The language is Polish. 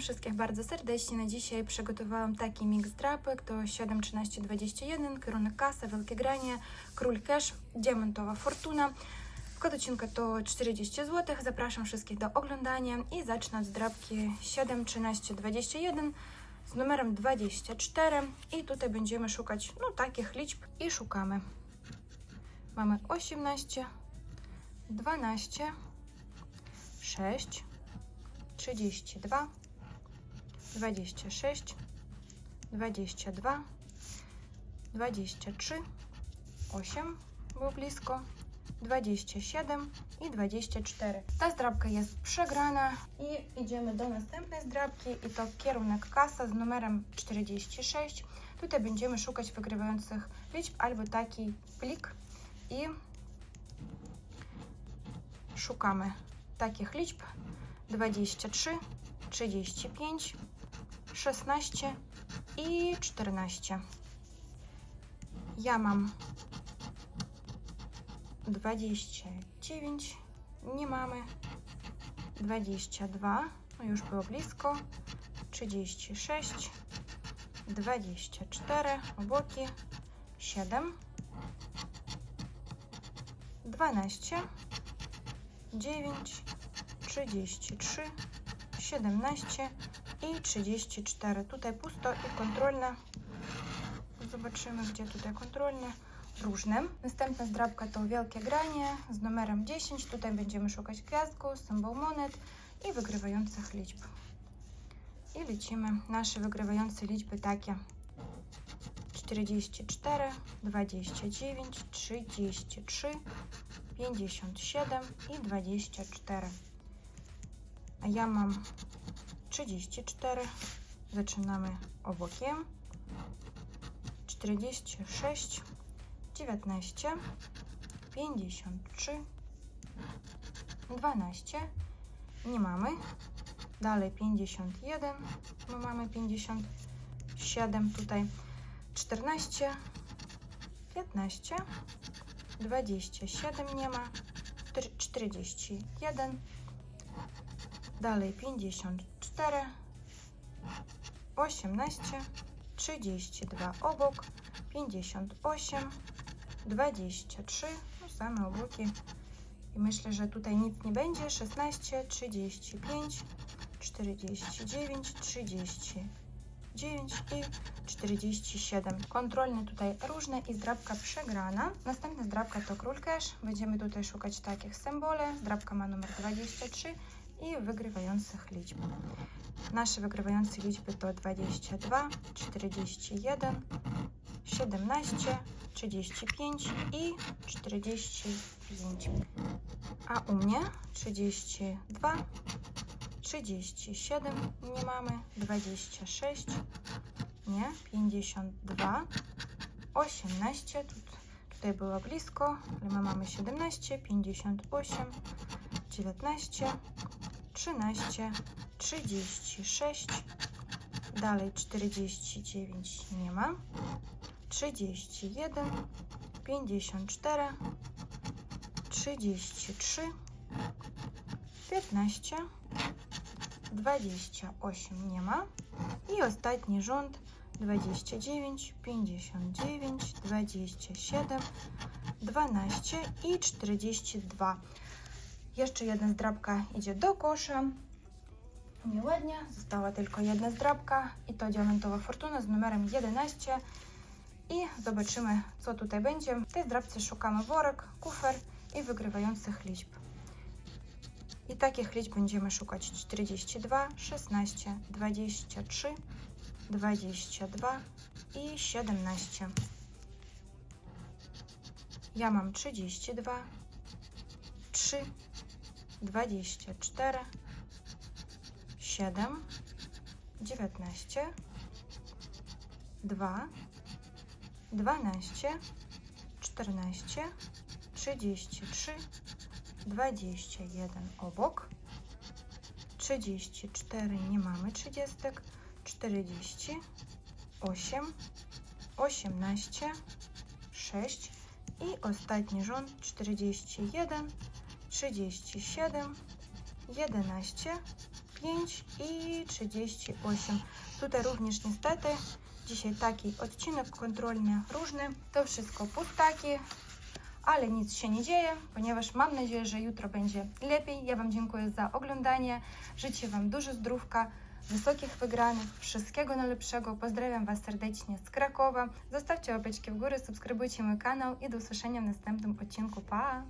Wszystkich bardzo serdecznie. Na dzisiaj przygotowałam taki miks drapek. To 7, 13, 21, kierunek kasa, wielkie granie, król cash, diamentowa fortuna. Kod odcinka to 40 zł. Zapraszam wszystkich do oglądania i zacznę od drapki 7, 13, 21 z numerem 24 i tutaj będziemy szukać no takich liczb i szukamy. Mamy 18, 12, 6, 32, 26, 22, 23, 8, było blisko, 27 i 24. Ta zdrabka jest przegrana i idziemy do następnej zdrabki i to kierunek kasa z numerem 46. Tutaj będziemy szukać wygrywających liczb albo taki plik i szukamy takich liczb 23, 35, 16 i 14. Ja mam 29, nie mamy 22, no już było blisko 36, 24, obłoki 7, 12, 9, 33, 17 i 34. Tutaj pusto i kontrolne. Zobaczymy, gdzie tutaj kontrolne. Różne. Następna zdrabka to wielkie granie z numerem 10. Tutaj będziemy szukać gwiazdku, symbol monet i wygrywających liczb. I lecimy. Nasze wygrywające liczby takie. 44, 29, 33, 57 i 24. A ja mam 34. Zaczynamy obokiem. 46, 19, 53, 12. Nie mamy. Dalej 51. My mamy 57 tutaj. 14, 15, 27 nie ma. 41. Dalej 54, 18, 32 obok, 58, 23, no same obłoki. I myślę, że tutaj nic nie będzie. 16, 35, 49, 39 i 47. Kontrolne tutaj różne i zdrabka przegrana. Następna zdrabka to król cash. Będziemy tutaj szukać takich symbole. Zdrabka ma numer 23 i wygrywających liczb. Nasze wygrywające liczby to 22, 41, 17, 35 i 45. A u mnie 32, 37 nie mamy, 26, nie, 52, 18, tu, tutaj było blisko, ale my mamy 17, 58, 19, 13, 36, dalej 49 nie ma, 31, 54, 33, 15, 28 nie ma i ostatni rząd 29, 59, 27, 12 i 42. Jeszcze jedna zdrabka idzie do kosza. Nieładnie, została tylko jedna zdrabka i to diamentowa fortuna z numerem 11. I zobaczymy, co tutaj będzie. W tej zdrabce szukamy worek, kufer i wygrywających liczb. I takich liczb będziemy szukać 42, 16, 23, 22 i 17. Ja mam 32, 3, 24, 7, 19, 2, 12, 14, 33, 21 obok, 34 nie mamy 30, 40, 8, 18, 6 i ostatni rząd 41, 37, 11, 35 i 38. Tutaj również niestety dzisiaj taki odcinek kontrolny różny. To wszystko pustaki, ale nic się nie dzieje, ponieważ mam nadzieję, że jutro będzie lepiej. Ja Wam dziękuję za oglądanie. Życzę Wam dużo zdrówka, wysokich wygranych, wszystkiego najlepszego. Pozdrawiam Was serdecznie z Krakowa. Zostawcie łapeczki w górę, subskrybujcie mój kanał i do usłyszenia w następnym odcinku. Pa!